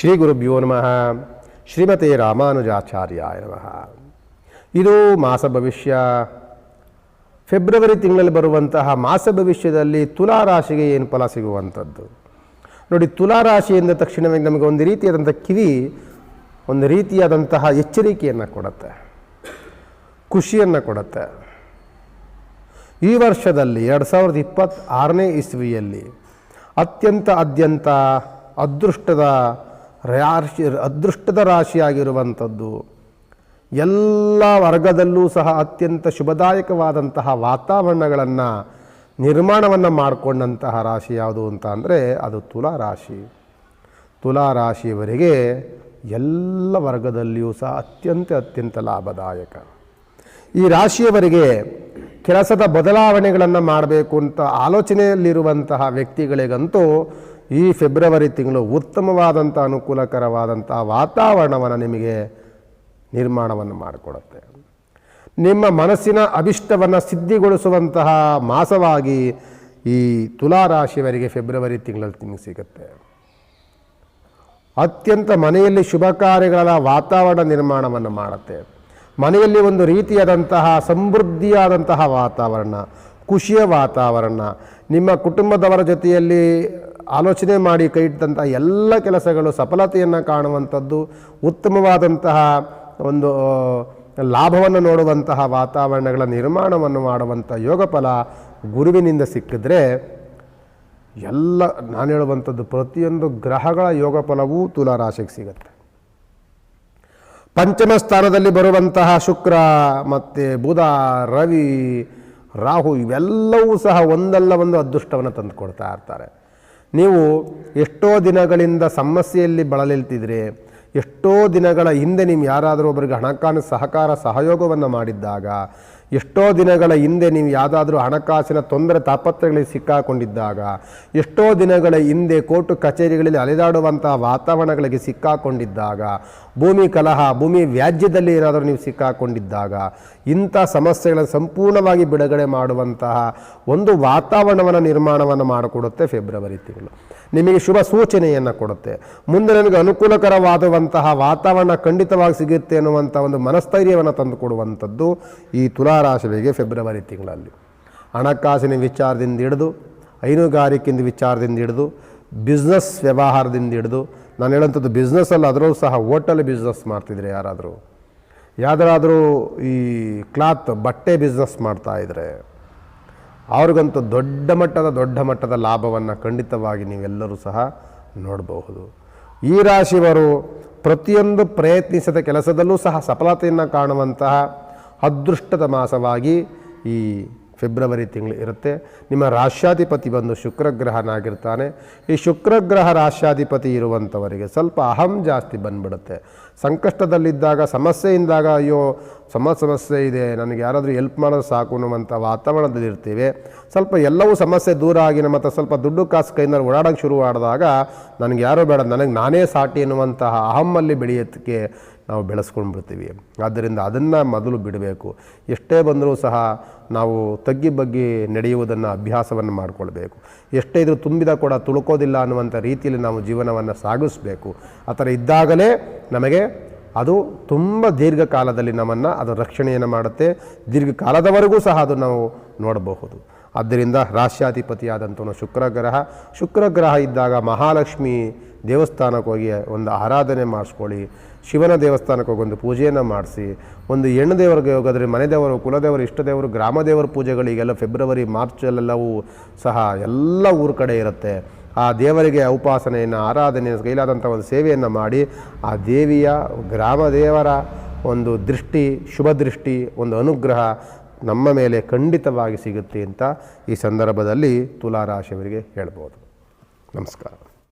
ಶ್ರೀ ಗುರುಭ್ಯೋ ನಮಃ. ಶ್ರೀಮತಿ ರಾಮಾನುಜಾಚಾರ್ಯಾಯ ನಮಃ. ಇದು ಮಾಸ ಭವಿಷ್ಯ. ಫೆಬ್ರವರಿ ತಿಂಗಳಲ್ಲಿ ಬರುವಂತಹ ಮಾಸ ಭವಿಷ್ಯದಲ್ಲಿ ತುಲಾ ರಾಶಿಗೆ ಏನು ಫಲ ಸಿಗುವಂಥದ್ದು? ನೋಡಿ, ತುಲಾ ರಾಶಿಯಿಂದ ತಕ್ಷಣವೇ ನಮಗೆ ಒಂದು ರೀತಿಯಾದಂಥ ಕಿವಿ ಒಂದು ರೀತಿಯಾದಂತಹ ಎಚ್ಚರಿಕೆಯನ್ನು ಕೊಡುತ್ತೆ. ಖುಷಿಯನ್ನು ಕೊಡುತ್ತೆ. ಈ ವರ್ಷದಲ್ಲಿ ಎರಡು ಸಾವಿರದ ಇಪ್ಪತ್ತಾರನೇ ಇಸ್ವಿಯಲ್ಲಿ ಅತ್ಯಂತ ಅತ್ಯಂತ ಅದೃಷ್ಟದ ರಾಶಿ, ಅದೃಷ್ಟದ ರಾಶಿಯಾಗಿರುವಂಥದ್ದು, ಎಲ್ಲ ವರ್ಗದಲ್ಲೂ ಸಹ ಅತ್ಯಂತ ಶುಭದಾಯಕವಾದಂತಹ ವಾತಾವರಣಗಳನ್ನು ನಿರ್ಮಾಣವನ್ನು ಮಾಡಿಕೊಂಡಂತಹ ರಾಶಿ ಯಾವುದು ಅಂತ ಅಂದರೆ ಅದು ತುಲಾ ರಾಶಿ. ತುಲಾ ರಾಶಿಯವರಿಗೆ ಎಲ್ಲ ವರ್ಗದಲ್ಲಿಯೂ ಸಹ ಅತ್ಯಂತ ಅತ್ಯಂತ ಲಾಭದಾಯಕ. ಈ ರಾಶಿಯವರಿಗೆ ಕೆಲಸದ ಬದಲಾವಣೆಗಳನ್ನು ಮಾಡಬೇಕು ಅಂತ ಆಲೋಚನೆಯಲ್ಲಿರುವಂತಹ ವ್ಯಕ್ತಿಗಳಿಗಂತೂ ಈ ಫೆಬ್ರವರಿ ತಿಂಗಳು ಉತ್ತಮವಾದಂಥ ಅನುಕೂಲಕರವಾದಂಥ ವಾತಾವರಣವನ್ನು ನಿಮಗೆ ನಿರ್ಮಾಣವನ್ನು ಮಾಡಿಕೊಡುತ್ತೆ. ನಿಮ್ಮ ಮನಸ್ಸಿನ ಅಭಿಷ್ಟವನ್ನು ಸಿದ್ಧಿಗೊಳಿಸುವಂತಹ ಮಾಸವಾಗಿ ಈ ತುಲಾ ರಾಶಿಯವರಿಗೆ ಫೆಬ್ರವರಿ ತಿಂಗಳಲ್ಲಿ ನಿಮಗೆ ಸಿಗುತ್ತೆ. ಅತ್ಯಂತ ಮನೆಯಲ್ಲಿ ಶುಭ ಕಾರ್ಯಗಳ ವಾತಾವರಣ ನಿರ್ಮಾಣವನ್ನು ಮಾಡುತ್ತೆ. ಮನೆಯಲ್ಲಿ ಒಂದು ರೀತಿಯಾದಂತಹ ಸಮೃದ್ಧಿಯಾದಂತಹ ವಾತಾವರಣ, ಖುಷಿಯ ವಾತಾವರಣ, ನಿಮ್ಮ ಕುಟುಂಬದವರ ಜೊತೆಯಲ್ಲಿ ಆಲೋಚನೆ ಮಾಡಿ ಕೈ ಇಟ್ಟಂಥ ಎಲ್ಲ ಕೆಲಸಗಳು ಸಫಲತೆಯನ್ನು ಕಾಣುವಂಥದ್ದು, ಉತ್ತಮವಾದಂತಹ ಒಂದು ಲಾಭವನ್ನು ನೋಡುವಂತಹ ವಾತಾವರಣಗಳ ನಿರ್ಮಾಣವನ್ನು ಮಾಡುವಂಥ ಯೋಗಫಲ ಗುರುವಿನಿಂದ ಸಿಕ್ಕಿದ್ರೆ ಎಲ್ಲ, ನಾನು ಹೇಳುವಂಥದ್ದು ಪ್ರತಿಯೊಂದು ಗ್ರಹಗಳ ಯೋಗಫಲವೂ ತುಲಾ ರಾಶಿಗೆ ಸಿಗುತ್ತೆ. ಪಂಚಮ ಸ್ಥಾನದಲ್ಲಿ ಬರುವಂತಹ ಶುಕ್ರ, ಮತ್ತು ಬುಧ, ರವಿ, ರಾಹು ಇವೆಲ್ಲವೂ ಸಹ ಒಂದಲ್ಲ ಒಂದು ಅದೃಷ್ಟವನ್ನು ತಂದುಕೊಡ್ತಾ ಇರ್ತಾರೆ. ನೀವು ಎಷ್ಟೋ ದಿನಗಳಿಂದ ಸಮಸ್ಯೆಯಲ್ಲಿ ಬಳಲಿಲ್ತಿದ್ರೆ, ಎಷ್ಟೋ ದಿನಗಳ ಹಿಂದೆ ನೀವು ಯಾರಾದರೂ ಒಬ್ಬರಿಗೆ ಹಣಕಾಸು ಸಹಕಾರ ಸಹಯೋಗವನ್ನು ಮಾಡಿದ್ದಾಗ ಎಷ್ಟೋ ದಿನಗಳ ಹಿಂದೆ ನೀವು ಯಾವುದಾದ್ರೂ ಹಣಕಾಸಿನ ತೊಂದರೆ ತಾಪತ್ರಗಳಿಗೆ ಸಿಕ್ಕಾಕೊಂಡಿದ್ದಾಗ, ಎಷ್ಟೋ ದಿನಗಳ ಹಿಂದೆ ಕೋರ್ಟು ಕಚೇರಿಗಳಲ್ಲಿ ಅಲೆದಾಡುವಂತಹ ವಾತಾವರಣಗಳಿಗೆ ಸಿಕ್ಕಾಕೊಂಡಿದ್ದಾಗ, ಭೂಮಿ ಕಲಹ, ಭೂಮಿ ವ್ಯಾಜ್ಯದಲ್ಲಿ ಏನಾದರೂ ನೀವು ಸಿಕ್ಕಾಕೊಂಡಿದ್ದಾಗ, ಇಂಥ ಸಮಸ್ಯೆಗಳನ್ನು ಸಂಪೂರ್ಣವಾಗಿ ಬಿಡುಗಡೆ ಮಾಡುವಂತಹ ಒಂದು ವಾತಾವರಣವನ್ನು ನಿರ್ಮಾಣವನ್ನು ಮಾಡಿಕೊಡುತ್ತೆ ಫೆಬ್ರವರಿ ತಿಂಗಳು. ನಿಮಗೆ ಶುಭ ಸೂಚನೆಯನ್ನು ಕೊಡುತ್ತೆ. ಮುಂದೆ ನನಗೆ ಅನುಕೂಲಕರವಾದಂತಹ ವಾತಾವರಣ ಖಂಡಿತವಾಗಿ ಸಿಗುತ್ತೆ ಅನ್ನುವಂಥ ಒಂದು ಮನಸ್ಥೈರ್ಯವನ್ನು ತಂದುಕೊಡುವಂಥದ್ದು ಈ ತುಲಾರಾಶಿಗಳಿಗೆ ಫೆಬ್ರವರಿ ತಿಂಗಳಲ್ಲಿ ಹಣಕಾಸಿನ ವಿಚಾರದಿಂದ ಹಿಡಿದು ಹೈನುಗಾರಿಕೆಯಿಂದ ವಿಚಾರದಿಂದ ಹಿಡಿದು ಬಿಸ್ನೆಸ್ ವ್ಯವಹಾರದಿಂದ ಹಿಡಿದು ನಾನು ಹೇಳೋಂಥದ್ದು ಬಿಸ್ನೆಸ್ಸಲ್ಲಿ ಅದರಲ್ಲೂ ಸಹ ಹೋಟೆಲ್ ಬಿಸ್ನೆಸ್ ಮಾಡ್ತಿದ್ರೆ ಯಾರಾದರೂ. ಯಾವುದಾದ್ರೂ ಈ ಕ್ಲಾತ್ ಬಟ್ಟೆ ಬಿಸ್ನೆಸ್ ಮಾಡ್ತಾಯಿದ್ರೆ ಅವ್ರಿಗಂತೂ ದೊಡ್ಡ ಮಟ್ಟದ ದೊಡ್ಡ ಮಟ್ಟದ ಲಾಭವನ್ನು ಖಂಡಿತವಾಗಿ ನೀವೆಲ್ಲರೂ ಸಹ ನೋಡಬಹುದು. ಈ ರಾಶಿಯವರು ಪ್ರತಿಯೊಂದು ಪ್ರಯತ್ನಿಸಿದ ಕೆಲಸದಲ್ಲೂ ಸಹ ಸಫಲತೆಯನ್ನು ಕಾಣುವಂತಹ ಅದೃಷ್ಟದ ಮಾಸವಾಗಿ ಈ ಫೆಬ್ರವರಿ ತಿಂಗಳು ಇರುತ್ತೆ. ನಿಮ್ಮ ರಾಶ್ಯಾಧಿಪತಿ ಬಂದು ಶುಕ್ರಗ್ರಹನಾಗಿರ್ತಾನೆ. ಈ ಶುಕ್ರಗ್ರಹ ರಾಶ್ಯಾಧಿಪತಿ ಇರುವಂಥವರಿಗೆ ಸ್ವಲ್ಪ ಅಹಂ ಜಾಸ್ತಿ ಬಂದ್ಬಿಡುತ್ತೆ. ಸಂಕಷ್ಟದಲ್ಲಿದ್ದಾಗ, ಸಮಸ್ಯೆಯಿಂದಾಗ, ಅಯ್ಯೋ, ಸಮ, ಸಮಸ್ಯೆ ಇದೆ, ನನಗೆ ಯಾರಾದರೂ ಎಲ್ಪ್ ಮಾಡೋದು ಸಾಕು ಅನ್ನುವಂಥ ವಾತಾವರಣದಲ್ಲಿ ಇರ್ತೀವಿ. ಸ್ವಲ್ಪ ಎಲ್ಲವೂ ಸಮಸ್ಯೆ ದೂರ ಆಗಿ ನಮ್ಮ ಹತ್ರ ಸ್ವಲ್ಪ ದುಡ್ಡು ಕಾಸು ಕೈನಲ್ಲಿ ಓಡಾಡೋಕ್ಕೆ ಶುರು ಮಾಡಿದಾಗ, ನನಗೆ ಯಾರೋ ಬೇಡ, ನನಗೆ ನಾನೇ ಸಾಟಿ ಎನ್ನುವಂತಹ ಅಹಮ್ಮಲ್ಲಿ ಬೆಳೆಯೋದಕ್ಕೆ ನಾವು ಬೆಳೆಸ್ಕೊಂಡು ಬಿಡ್ತೀವಿ ಆದ್ದರಿಂದ ಅದನ್ನು ಮೊದಲು ಬಿಡಬೇಕು. ಎಷ್ಟೇ ಬಂದರೂ ಸಹ ನಾವು ತಗ್ಗಿ ಬಗ್ಗಿ ನಡೆಯುವುದನ್ನು ಅಭ್ಯಾಸವನ್ನು ಮಾಡಿಕೊಳ್ಬೇಕು. ಎಷ್ಟೇ ಇದ್ರೂ ತುಂಬಿದ ಕೂಡ ತುಳುಕೋದಿಲ್ಲ ಅನ್ನುವಂಥ ರೀತಿಯಲ್ಲಿ ನಾವು ಜೀವನವನ್ನು ಸಾಗಿಸಬೇಕು. ಆ ಥರ ಇದ್ದಾಗಲೇ ನಮಗೆ ಅದು ತುಂಬ ದೀರ್ಘಕಾಲದಲ್ಲಿ ನಮ್ಮನ್ನು ಅದು ರಕ್ಷಣೆಯನ್ನು ಮಾಡುತ್ತೆ. ದೀರ್ಘಕಾಲದವರೆಗೂ ಸಹ ಅದು ನಾವು ನೋಡಬಹುದು. ಆದ್ದರಿಂದ ರಾಶ್ಯಾಧಿಪತಿಯಾದಂಥ ಶುಕ್ರಗ್ರಹ. ಶುಕ್ರಗ್ರಹ ಇದ್ದಾಗ ಮಹಾಲಕ್ಷ್ಮಿ ದೇವಸ್ಥಾನಕ್ಕೆ ಹೋಗಿ ಒಂದು ಆರಾಧನೆ ಮಾಡಿಸ್ಕೊಳ್ಳಿ. ಶಿವನ ದೇವಸ್ಥಾನಕ್ಕೆ ಹೋಗಿ ಒಂದು ಪೂಜೆಯನ್ನು ಮಾಡಿಸಿ. ಒಂದು ಹೆಣ್ಣು ದೇವರಿಗೆ ಹೋಗೋದ್ರೆ, ಮನೆ ದೇವರು ಕುಲದೇವರು ಇಷ್ಟದೇವರು ಗ್ರಾಮ ದೇವರ ಪೂಜೆಗಳಿಗೆಲ್ಲ ಫೆಬ್ರವರಿ ಮಾರ್ಚಲ್ಲೆಲ್ಲವೂ ಸಹ ಎಲ್ಲ ಊರ ಕಡೆ ಇರುತ್ತೆ. ಆ ದೇವರಿಗೆ ಉಪಾಸನೆಯನ್ನು, ಆರಾಧನೆ, ಕೈಲಾದಂಥ ಒಂದು ಸೇವೆಯನ್ನು ಮಾಡಿ ಆ ದೇವಿಯ, ಗ್ರಾಮ ದೇವರ ಒಂದು ದೃಷ್ಟಿ, ಶುಭ ದೃಷ್ಟಿ, ಒಂದು ಅನುಗ್ರಹ ನಮ್ಮ ಮೇಲೆ ಖಂಡಿತವಾಗಿ ಸಿಗುತ್ತೆ ಅಂತ ಈ ಸಂದರ್ಭದಲ್ಲಿ ತುಲಾರಾಶಿಯವರಿಗೆ ಹೇಳ್ಬೋದು. ನಮಸ್ಕಾರ.